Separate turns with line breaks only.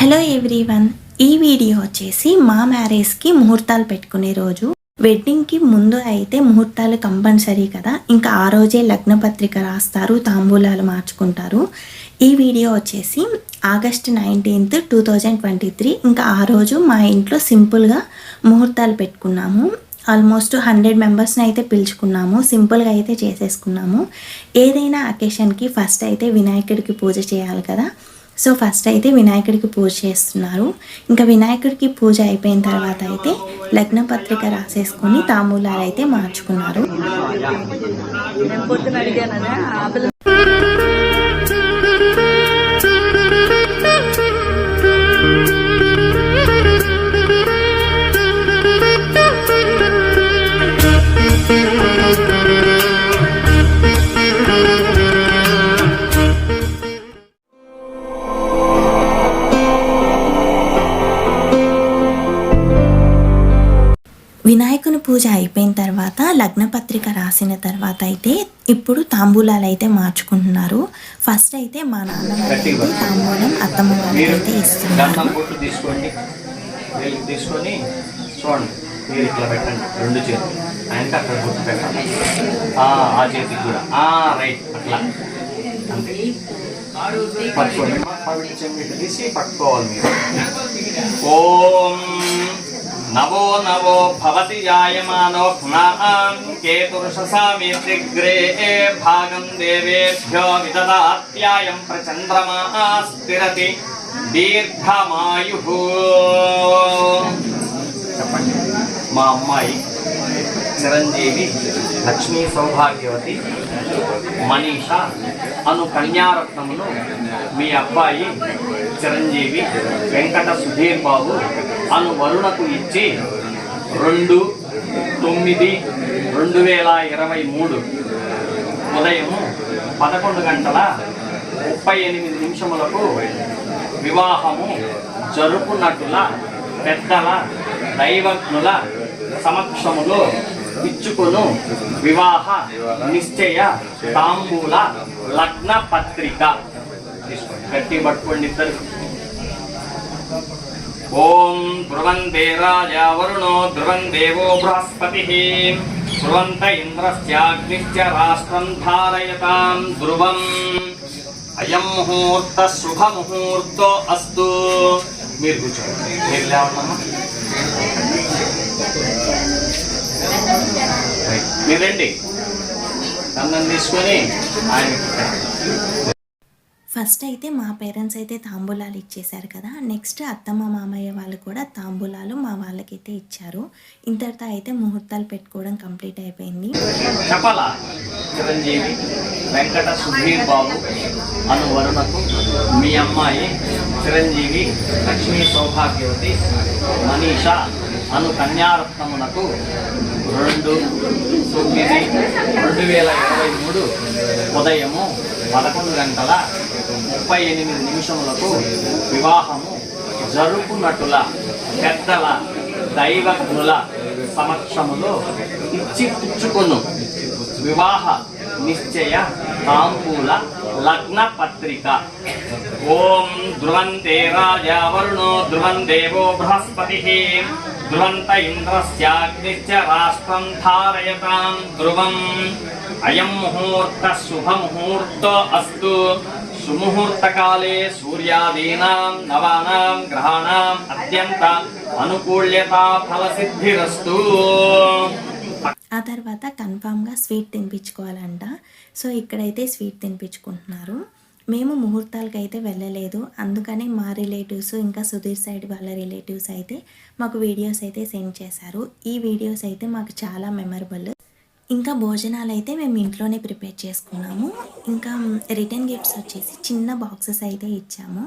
Hello everyone ఈ video వచ్చేసి మా మ్యారేజ్కి ముహూర్తాలు పెట్టుకునే రోజు. వెడ్డింగ్కి ముందు అయితే ముహూర్తాలు కంపల్సరీ కదా. ఇంకా ఆ రోజే లగ్న పత్రిక రాస్తారు తాంబూలాలు మార్చుకుంటారు. ఈ వీడియో వచ్చేసి August nineteenth two thousand twenty three. ఇంకా ఆ రోజు మా ఇంట్లో సింపుల్గా ముహూర్తాలు పెట్టుకున్నాము. ఆల్మోస్ట్ హండ్రెడ్ మెంబర్స్ని అయితే పిలుచుకున్నాము. సింపుల్గా అయితే చేసేసుకున్నాము. ఏదైనా అకేషన్కి ఫస్ట్ అయితే వినాయకుడికి పూజ చేయాలి కదా. సో ఫస్ట్ అయితే వినాయకుడికి పూజ చేస్తున్నారు. ఇంకా వినాయకుడికి పూజ అయిపోయిన తర్వాత అయితే లగ్న పత్రిక రాసేసుకొని తాంబూలాలు అయితే మార్చుకున్నారు. వినాయకుని పూజ అయిపోయిన తర్వాత లగ్నపత్రిక రాసిన తర్వాత అయితే ఇప్పుడు తాంబూలాలు అయితే మార్చుకుంటున్నారు. ఫస్ట్ అయితే మా నాన్న వాళ్ళైతే తాంబూలం అత్తమ్మ వాళ్ళకి అయితే ఇస్తున్నారు.
తీసుకొని చూడండి. మీరు ఇట్లా పెట్టండి. రెండు చేతులు. ఆయనకి అక్కడ ఆ, చేతికి కూడా. రైట్. అట్లా. అంతే. పట్టుకోండి. తీసి పట్టుకోవాలి మీరు. ఓం నవో నవో భవతి జాయమానో పునః కేతుర్షసామిగ్రే భాగం దేవేభ్యో విదదాత్యాయం ప్రచంద్రమా స్థిరతి దీర్ఘమాయు మా అమ్మాయి చిరంజీవి లక్ష్మీ సౌభాగ్యవతి మనీష అను కన్యారత్నమును మీ అబ్బాయి చిరంజీవి వెంకట సుధీర్ బాబు అను వరుణకు ఇచ్చి రెండు తొమ్మిది రెండు వేల ఇరవై మూడు ఉదయం పదకొండు గంటల ముప్పై ఎనిమిది నిమిషములకు వివాహము జరుపునటుల పెద్దల దైవజ్ఞుల సమక్షములో ఇచ్చుకును. వివాహ నిశ్చయ తాంబూల లగ్న పత్రిక. గట్టి పట్టుకోండి ఇద్దరు. ఓం ధ్రువంతే రాజా వరుణో ధ్రువం దేవో బృహస్పతి. ధ్రువంత ఇంద్రశ్చాగ్నిశ్చ రాష్ట్రం ధారయతాం ధ్రువం. అయం ముహూర్త శుభ ముహూర్తో అస్తు. మీరు కూర్చోండి. మీరు లేవమ్మా మీరు రండి గంధం తీసుకొని ఆయన
ఫస్ట్ అయితే మా పేరెంట్స్ అయితే తాంబూలాలు ఇచ్చేశారు కదా. నెక్స్ట్ అత్తమ్మ మామయ్య వాళ్ళు కూడా తాంబూలాలు మా వాళ్ళకైతే ఇచ్చారు. ఇంతటితో అయితే ముహూర్తాలు పెట్టుకోవడం కంప్లీట్ అయిపోయింది.
చెప్పాలా? చిరంజీవి వెంకట సుధీర్ బాబు అను వరుణకు మీ అమ్మాయి చిరంజీవి లక్ష్మీ సౌభాగ్యవతి మనీష అను కన్యారత్నమునకు రెండు తొమ్మిది రెండు వేల ఇరవై మూడు ఉదయము పదకొండు గంటల ముప్పై ఎనిమిది నిమిషములకు వివాహము జరుపునటుల పెద్దల దైవజ్ఞుల సమక్షములో ఇచ్చి పుచ్చుకొను వివాహ నిశ్చయ తాంపూల లగ్న పత్రిక. ఓం ధ్రువంతే రాజా వరుణో ధ్రువం దేవో బృహస్పతి. ధ్రువంత ఇంద్రస్యాగ్నిశ్చ రాష్ట్రం ధారయతాం ధ్రువం. అయం ముహూర్త శుభముహూర్త అస్తు. సుముహూర్తకాలే సూర్యాదీనాం నవానాం గ్రహాణాం అత్యంత అనుకూల్యతా ఫలసిద్ధిరస్తు.
ఆ తర్వాత కన్ఫామ్గా స్వీట్ తినిపించుకోవాలంట. సో ఇక్కడైతే స్వీట్ తినిపించుకుంటున్నారు. మేము ముహూర్తాలకు అయితే వెళ్ళలేదు. అందుకని మా రిలేటివ్స్ ఇంకా సుధీర్ సైడ్ వాళ్ళ రిలేటివ్స్ అయితే మాకు వీడియోస్ అయితే సెండ్ చేశారు. ఈ వీడియోస్ అయితే మాకు చాలా మెమరబుల్. ఇంకా భోజనాలు అయితే మేము ఇంట్లోనే ప్రిపేర్ చేసుకున్నాము. ఇంకా రిటర్న్ గిఫ్ట్స్ వచ్చేసి చిన్న బాక్సెస్ అయితే ఇచ్చాము.